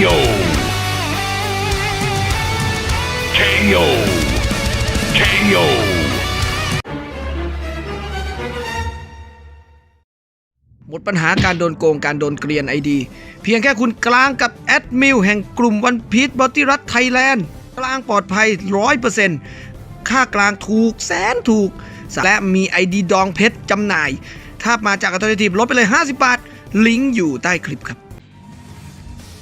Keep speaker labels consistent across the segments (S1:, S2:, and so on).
S1: KO KO KO
S2: หมดปัญหาการโดนโกงการโดนเกลียนไอดี เพียงแค่คุณกลางกับแอดมิลแห่งกลุ่มวันพีชบอติรัตไทยแลนด์ กลางปลอดภัย 100%ค่ากลางถูกแสนถูก และมีไอดีดองเพชรจำหน่าย ถ้ามาจากอัตโนทีลดไปเลย 50 บาท ลิงก์อยู่ใต้คลิปครับ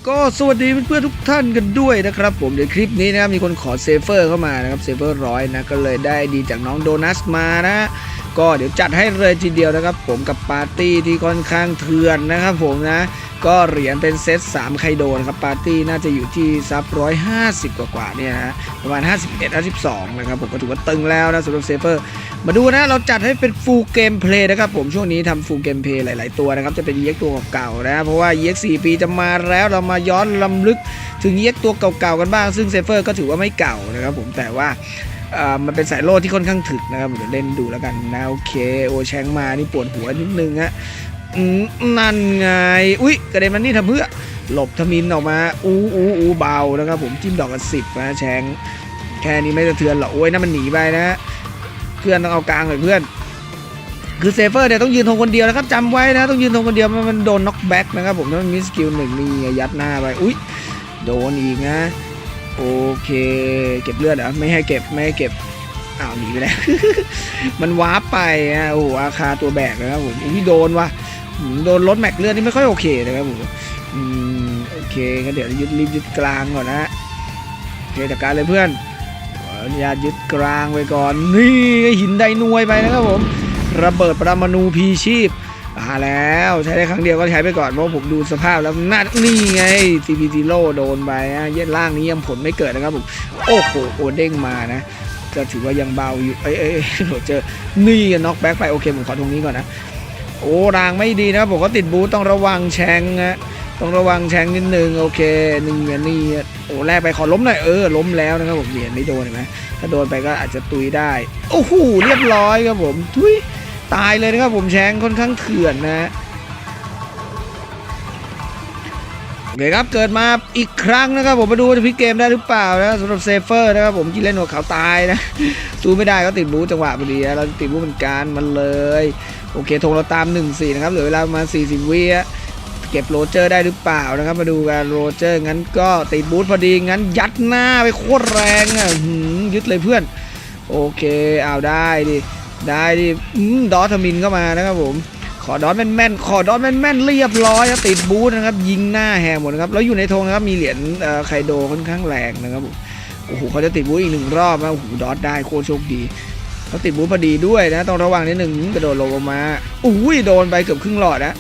S2: ก็สวัสดีเพื่อนๆทุกท่านกันด้วยนะครับ ผมในคลิปนี้นะครับมีคนขอเซฟเฟอร์เข้ามานะครับเซฟเฟอร์ร้อยนะก็เลยได้ดีจากน้องโดนัสมานะ ก็เดี๋ยวจัดให้เลยทีเดียวนะครับ ผมกับปาร์ตี้ที่ค่อนข้างเถื่อนนะครับผมนะ ก็เหรียญเป็นเซต3ไคโดนะครับปาร์ตี้น่าจะอยู่ที่ซับ150 กว่าๆเนี่ยนะประมาณ 51 52 นะครับผมก็ถือว่าตึงแล้วนะสำหรับเซเฟอร์มาดูนะเราจัดให้เป็นฟูลเกมเพลย์นะครับผมช่วงนี้ทำฟูลเกมเพลย์หลาย ๆ ตัวนะครับ จะเป็นเย็กตัวเก่าๆนะ เพราะว่าเย็ก4ปีจะมาแล้วเรามาย้อนลำลึกถึงเย็กตัวเก่าๆกันบ้าง ซึ่งเซเฟอร์ก็ถือว่าไม่เก่านะครับผมแต่ว่ามันเป็นสายโล่ที่ค่อนข้างถึกนะครับเดี๋ยวเล่นดูแล้วกันนะโอเคโอแชงมานี่ปวดหัวนิดนึงฮะ นั่นไง อุ้ยกระเด็นมันนี่ทำเพื่อ หลบทมินออกมา อู้อู้อู้เบานะครับผมจิ้มดอกกันสิบนะแชงแค่นี้ไม่สะเทือนหรอกโอ้ยนั่นมันหนีไปนะเพื่อนต้องเอากลางเลยเพื่อน คือเซฟเฟอร์เนี่ยต้องยืนธงคนเดียวนะครับจำไว้นะต้องยืนธงคนเดียวมันโดนน็อกแบ็กนะครับผมถ้ามันมีสกิลหนึ่งมียัดหน้าไปอุ้ยโดนอีกนะ โอเค เก็บเลือดเหรอไม่ให้เก็บไม่ให้เก็บอ้าวหนีไปแล้วมันวาร์ปไปอะโอ้โหอาคาตัวแบกนะครับผมอุ้ยโดนว่ะ โดนลดแม็กเลือดนี่ไม่ค่อยโอเคนะครับผมอืมโอเคงั้นเดี๋ยวยึดรีบยึดกลางก่อนนะโอเคจัดการเลยเพื่อนอนุญาตยึดกลางไว้ก่อนนี่หินไดนวยไปนะครับผม ระเบิดปรมาณูพีชีพมาแล้วใช้ได้ครั้งเดียวก็ใช้ไปก่อนเพราะผมดูสภาพแล้วน่านี่ไง CP Zero โดนไปอะเย็ดล่างนี้ยังผลไม่เกิดนะครับผมโอ้โหโอเด้งมานะก็ถือว่ายังเบาอยู่เอ้ยเอ้ยเอ้ยโหเจอนี่น็อกแบ็กไปโอเคผมขอตรงนี้ก่อนนะ โอ้รางไม่ดีนะครับผมก็ติดบูต้องระวังแชงนะต้องระวังแชงนิดนึงโอเคหนึ่งเหรียญนี่โอ้แรกไปขอล้มหน่อยเออล้มแล้วนะครับผมเหรียญไม่โดนเห็นไหมถ้าโดนไปก็อาจจะตุยได้โอ้โหเรียบร้อยครับผมทุยตายเลยนะครับผมแชงค่อนข้างเถื่อนนะโอเคครับเกิดมาอีกครั้งนะครับผมมาดูว่าจะพลิกเกมได้หรือเปล่านะสำหรับเซฟเฟอร์นะครับผมกินเล่นหัวขาวตายนะสู้ไม่ได้ก็ติดบูจังหวะพอดีเราติดบูเหมือนกันมันเลย โอเคธงเราตาม 1-4 นะครับ เหลือเวลาประมาณ 40 วิอะเก็บโรเจอร์ได้หรือเปล่านะครับ มาดูกันโรเจอร์งั้นก็ติดบูทพอดีงั้นยัดหน้าไปโคตรแรงอะยึดเลยเพื่อน โอเคเอาได้ดิได้ดิอืมดอทมินเข้ามานะครับผมขอดอทแม่นๆขอดอทแม่นๆเรียบร้อยติดบูทนะครับ ยิงหน้าแหงหมดนะครับแล้วอยู่ในธงนะครับมีเหรียญเอ่อไคโดค่อนข้างแรงนะครับผมโอ้โหเขาจะติดบูทอีกหนึ่งรอบนะโอ้โหดอทได้โคตรโชคดี เขาติดบูธพอดีด้วยนะ ต้องระวังนิดหนึ่งกระโดดลงมาอุ้ยโดนไปเกือบครึ่งหลอดนะ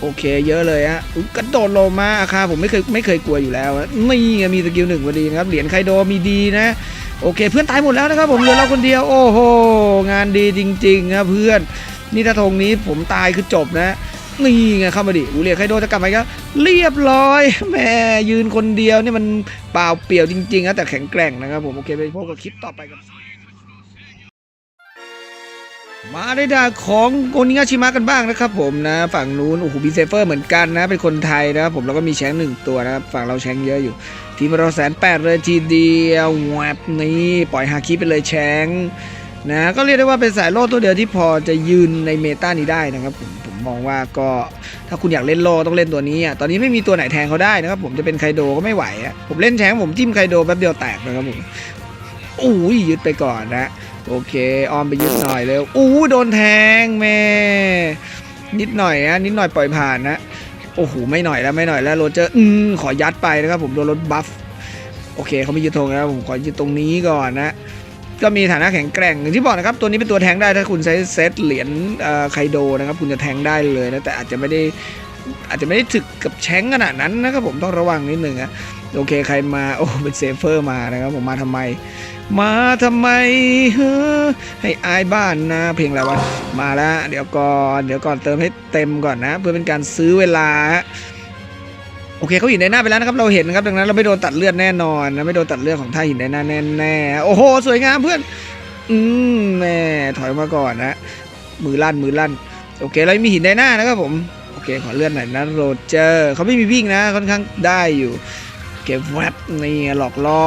S2: โอเค เยอะเลยฮะกระโดดลงมาอาคาผมไม่เคยไม่เคยกลัวอยู่แล้วนี่ไงมีสกิลหนึ่งพอดีนะครับเหรียญไคโดมีดีนะโอเค เพื่อนตายหมดแล้วนะครับผมเหลือเราคนเดียว โอ้โหงานดีจริงๆครับเพื่อนนี่ถ้าธงนี้ผมตายคือจบนะนี่ไงเข้ามาดิอูเรียไคโดจะกลับมาอีก็เรียบร้อยแม่ยืนคนเดียวนี่มันเปล่าเปลี่ยวจริงๆนะแต่แข็งแกร่งนะครับผมโอเคไปพบกับคลิปต่อไปกัน มาได้ดาของโกนิงาชิมะกันบ้างนะครับผมนะฝั่งนู้นโอ้โหบีเซเฟอร์เหมือนกันนะ เป็นคนไทยนะครับผมแล้วก็มีแชงหนึ่งตัวนะครับฝั่งเราแชงเยอะอยู่ ทีมเราแสนแปดเลยทีเดียวแวบนี้ปล่อยฮาคิไปเลยแชงนะก็เรียกได้ว่าเป็นสายโล่ตัวเดียวที่พอจะยืนในเมตานี้ได้นะครับผมผมมองว่าก็ถ้าคุณอยากเล่นโล่ต้องเล่นตัวนี้อะตอนนี้ไม่มีตัวไหนแทงเขาได้นะครับผมจะเป็นไคโดก็ไม่ไหวอะผมเล่นแชงผมจิ้มไคโดแป๊บเดียวแตกนะครับผมอุ้ยยึดไปก่อนนะ โอเคออมไปยึดหน่อยเร็วอู้โดนแทงแม่นิดหน่อยนะนิดหน่อยปล่อยผ่านนะโอ้โหไม่หน่อยแล้วไม่หน่อยแล้วโรเจอร์อืมขอยัดไปนะครับผมโดนรถบัฟโอเคเขาไม่ยึดธงนะครับผมขอยึดตรงนี้ก่อนนะก็มีฐานะแข็งแกร่งอย่างที่บอกนะครับ ตัวนี้เป็นตัวแทงได้ถ้าคุณใช้เซตเหรียญไคโดนะครับ คุณจะแทงได้เลยนะแต่อาจจะไม่ได้อาจจะไม่ได้ถึกกับแชงขนาดนั้นนะครับผมต้องระวังนิดหนึ่งอะ โอเคใครมาโอ้เป็นเซฟเฟอร์มานะครับผมมาทำไม มาทำไมเฮ้อให้อายบ้านนะเพลงอะไรวะมาแล้วเดี๋ยวก่อนเดี๋ยวก่อนเติมให้เต็มก่อนนะ เพื่อเป็นการซื้อเวลาโอเคเขาหินในหน้าไปแล้วนะครับเราเห็นนะครับดังนั้นเราไม่โดนตัดเลือดแน่นอนนะไม่โดนตัดเลือดของท่าหินในหน้าแน่แน่ๆโอ้โหสวยงามเพื่อนอืมแม่ถอยมาก่อนนะมือลั่นมือลั่น โอเคเรามีหินในหน้านะครับผมโอเคขอเลื่อนหน่อยนะโรเจอร์เขาไม่มีวิ่งนะค่อนข้างได้อยู่ เก็บแวบนี่หลอกล่อ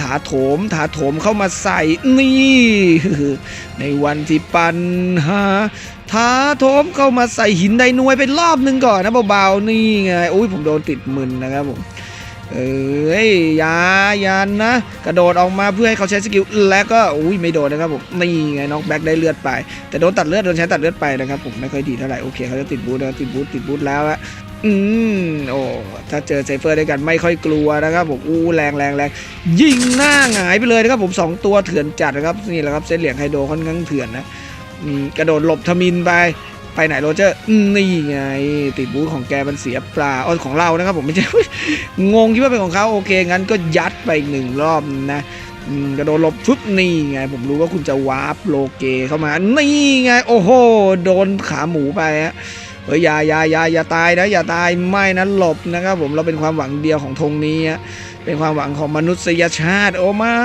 S2: ถาโถมถาโถมเข้ามาใส่นี่ ในวันที่ปัญหาถาโถมเข้ามาใส่หินไดนวยไปรอบหนึงก่อนนะเบาๆนี่ไงอุ้ยผมโดนติดมึนนะครับผมเอ้ยอยายานนะ กระโดดออกมาเพื่อให้เขาใช้สกิลแล้วก็อุ้ยไม่โดนนะครับผมนี่ไงน็อกแบ็กได้เลือดไป แต่โดนตัดเลือดโดนใช้ตัดเลือดไปนะครับผมไม่ค่อยดีเท่าไหร่โอเคเขาจะติดบูทแล้วติดบูทติดบูทแล้วอะ อืมโอ้ถ้าเจอไซเฟอร์ด้วยกันไม่ค่อยกลัวนะครับผมอู้แรงแรงแรงยิงหน้าหงายไปเลยนะครับผมสองตัวเถื่อนจัดนะครับนี่แหละครับเส้นเหลียงไฮโดค่อนข้างเถื่อนนะกระโดดหลบทมินไปไปไหนโรเจอร์นี่ไง ติดบูของแกมันเสียปลาออของเรานะครับผมไม่ใช่งงคิดว่าเป็นของเขาโอเค งั้นก็ยัดไปหนึ่งรอบนะกระโดดหลบฟึบนี่ไง ผมรู้ว่าคุณจะวาร์ปโลเกเข้ามา นี่ไง โอ้โห โดนขาหมูไปฮะ เฮ้ยอย่าอย่าอย่าอย่าตายนะอย่าตายไม่นะหลบนะครับ ผมเราเป็นความหวังเดียวของธงนี้เป็นความหวังของมนุษยชาติ โอ้ไม่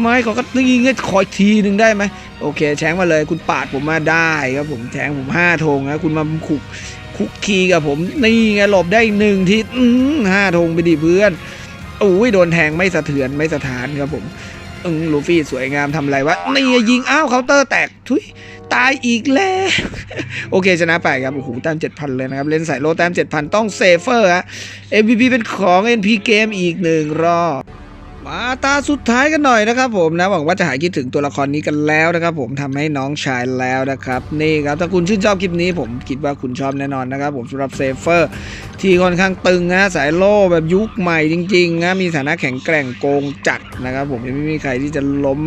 S2: ไม่ขอก็นี่ไงขออีกทีหนึ่งได้ไหมโอเคแช้งมาเลยคุณปาดผมมาได้ครับผมแช้งผมห้าธงนะคุณมาขุกคุกคีกับผมนี่ไงหลบได้หนึ่งทีห้าธงไปดิเพื่อนโอ้ยโดนแทงไม่สะเทือนไม่สะท้านครับผมอืมลูฟี่สวยงามทำอะไรวะนี่ยิงอ้าวเคาน์เตอร์แตกทุย ตายอีกแล้ว โอเคชนะไปครับ โอ้โห แต้มเจ็ดพันเลยนะครับ เล่นสายโลแต้มเจ็ดพันต้องเซฟเฟอร์ฮะ MVP เป็นของ NP เกมอีกหนึ่งรอบ มาตาสุดท้ายกันหน่อยนะครับผมนะหวังว่าจะหายคิดถึงตัวละครนี้กันแล้วนะครับผมทำให้น้องชายแล้วนะครับนี่ครับถ้าคุณชื่นชอบคลิปนี้ผมคิดว่าคุณชอบแน่นอนนะครับผมสำหรับเซฟเฟอร์ที่ค่อนข้างตึงนะสายโล่แบบยุคใหม่จริงๆนะมีฐานะแข็งแกร่งโกงจัดนะครับผมยังไม่มีใครที่จะล้ม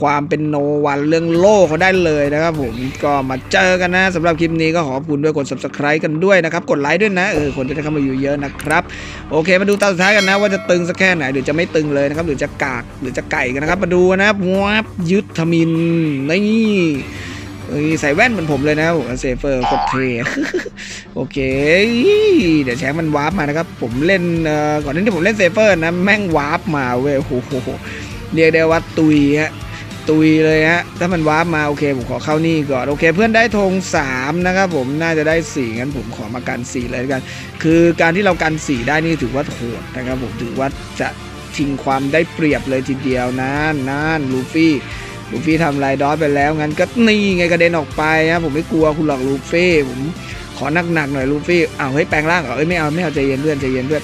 S2: ความเป็นโนวันเรื่องโล่เขาได้เลยนะครับผมก็มาเจอกันนะสำหรับคลิปนี้ก็ขอบคุณด้วยกด subscribe กันด้วยนะครับกดไลค์ด้วยนะเออคนจะได้เข้ามาอยู่เยอะนะครับโอเคมาดูตาสุดท้ายกันนะว่าจะตึงสักแค่ไหนหรือจะไม่ตึงเลยนะครับหรือจะกากหรือจะไก่กันนะครับ มาดูนะครับวับยึดทมินนี่ใส่แว่นเหมือนผมเลยนะเซฟเฟอร์โคตรเทโอเค เดี๋ยวแชงมันวาร์ปมานะครับ ผมเล่นก่อนหน้านี้ผมเล่นเซฟเฟอร์นะแม่งวาร์ปมาเว้ยโอ้โหเรียกได้ว่าตุยฮะตุยเลยฮะถ้ามันวาร์ปมาโอเค ผมขอเข้านี่ก่อนโอเค เพื่อนได้ธงสามนะครับผมน่าจะได้สี่งั้นผมขอมากันสี่เลยกัน คือการที่เรากันสีได้นี่ถือว่าโหดนะครับผมถือว่าจะ ชิงความได้เปรียบเลยทีเดียวนั่นนั่นลูฟี่ลูฟี่ทำลายดอสไปแล้วงั้นก็นี่ไงกระเด็นออกไปนะผมไม่กลัวคุณหรอกลูฟี่ผมขอหนักๆหน่อยลูฟี่อ้าวเฮ้ยแปลงร่างเหรอเอ้ยไม่เอาไม่เอาใจเย็นเพื่อนใจเย็นเพื่อน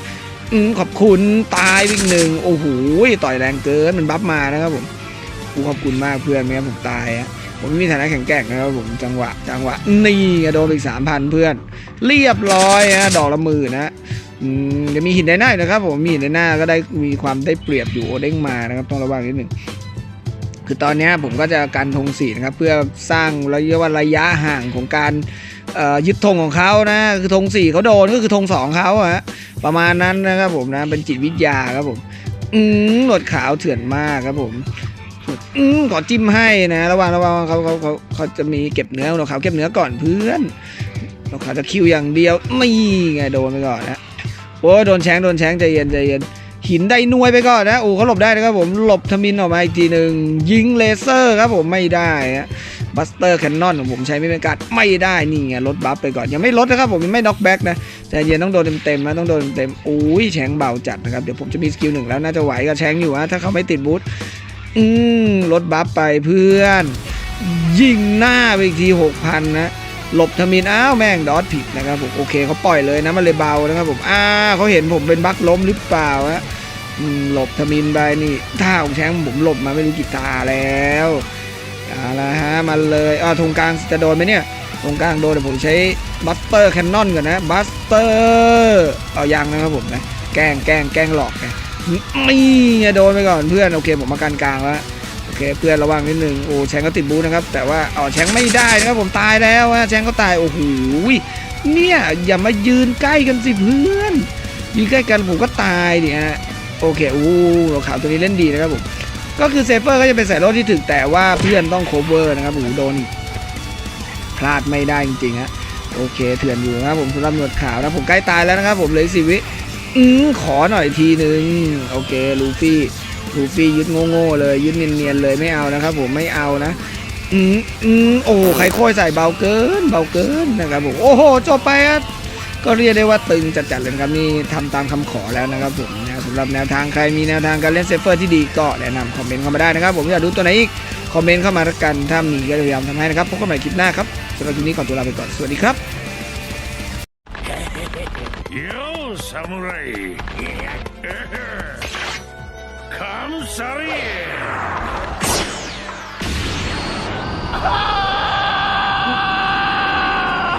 S2: อืมขอบคุณตายวิ่งหนึ่งโอ้โหต่อยแรงเกินมันบัฟมานะครับผมกูขอบคุณมากเพื่อนไม่งั้นผมตายอะผมไม่มีฐานะแข็งแกร่งนะครับผมจังหวะ จังหวะนี่ไงโดนอีกสามพันเพื่อน เรียบร้อยฮะดอกละหมื่นนะ อืมจะมีหินในหน้านะครับผมมีหินในหน้าก็ได้มีความได้เปรียบอยู่โอเด้งมานะครับต้องระวังนิดหนึ่งคือตอนนี้ผมก็จะกันธงสีนะครับเพื่อสร้างระยะว่าระยะห่างของการยึดธงของเขานะ คือธงสี่เขาโดนก็คือธงสองเขาอะฮะประมาณนั้นนะครับผมนะเป็นจิตวิทยาครับผมอืมหนวดขาวเถื่อนมากครับผมอืมขอจิ้มให้นะระวังระวังเขาเขาเขาเขาจะมีเก็บเนื้อหนวดขาวเก็บเนื้อก่อนเพื่อนหนวดขาวจะคิวอย่างเดียวนี่ไงโดนไปก่อนนะ โอ้ยโดนแชงโดนแชงใจเย็นใจเย็นหินได้นวยไปก่อนนะโอ้เขาหลบได้นะครับผมหลบทมินออกมาอีกทีหนึ่งยิงเลเซอร์ครับผมไม่ได้ฮะบัสเตอร์แคนนอนของผมใช้ไม่เป็นกัดไม่ได้นี่ไงลดบัฟไปก่อนยังไม่ลดนะครับผมยังไม่น็อกแบ็กนะใจเย็นต้องโดนเต็มๆนะต้องโดนเต็มๆอุ้ยแชงเบาจัดนะครับเดี๋ยวผมจะมีสกิลหนึ่งแล้วน่าจะไหวกับแชงอยู่ฮะถ้าเขาไม่ติดบูทอืมลดบัฟไปเพื่อน ยิงหน้าไปอีกทีหกพันนะ หลบทมินอ้าวแม่งดอทผิดนะครับผมโอเคเขาปล่อยเลยนะมันเลยเบานะครับผมอ้าเขาเห็นผมเป็นบั๊กล้มหรือเปล่าฮะหลบทมินไปนี่ท่าของแชงผมหลบมาไม่รู้กี่ตาแล้วเอาละฮะมาเลยอ้าวตรงกลางจะโดนไหมเนี่ยตรงกลางโดนเดี๋ยวผมใช้บัสเตอร์แคนนอนก่อนนะบัสเตอร์เอายังนะครับผมนะแกล้งแกล้งแกล้งหลอกไงนี่โดนไปก่อนเพื่อนโอเคผมมากันกลางแล้ว เคเพื่อนระวังนิดนึงโอ้แชงก็ติดบูนะครับ แต่ว่าอ๋อแชงไม่ได้นะครับผมตายแล้วอะแชงก็ตายโอ้โหเนี่ยอย่ามายืนใกล้กันสิเพื่อนยืนใกล้กันผมก็ตายดิฮะโอเคโอ้เราขาวตัวนี้เล่นดีนะครับผมก็คือเซฟเฟอร์ก็จะเป็นสายรถที่ถึกแต่ว่าเพื่อนต้องโคเวอร์นะครับโอ้โดนพลาดไม่ได้จริงๆฮะโอเคเถื่อนอยู่นะครับผมสำหรับหนวดขาวนะผมใกล้ตายแล้วนะครับผมเลยสิวิอืขอหน่อยทีนึงโอเคลูฟี่ ลูฟี่ยึดโง่ๆเลย ยึดเนียนๆเลยไม่เอานะครับ ผมไม่เอานะอืมอืมโอ้ใครค่อยใส่เบาเกิน เบาเกินนะครับผมโอ้โหจบไปครับก็เรียกได้ว่าตึงจัดๆเลยครับนี่ทำตามคำขอแล้วนะครับผมนะสำหรับแนวทางใครมีแนวทางการเล่นเซฟเฟอร์ที่ดีก็แนะนำคอมเมนต์เข้ามาได้นะครับ ผมอยากดูตัวไหนอีกคอมเมนต์เข้ามาละกันถ้ามีก็พยายามทำให้นะครับพบกันใหม่คลิปหน้าครับสำหรับคลิปนี้ขอตัวลาไปก่อนสวัสดีครับ
S1: Yo, samurai! Answer here!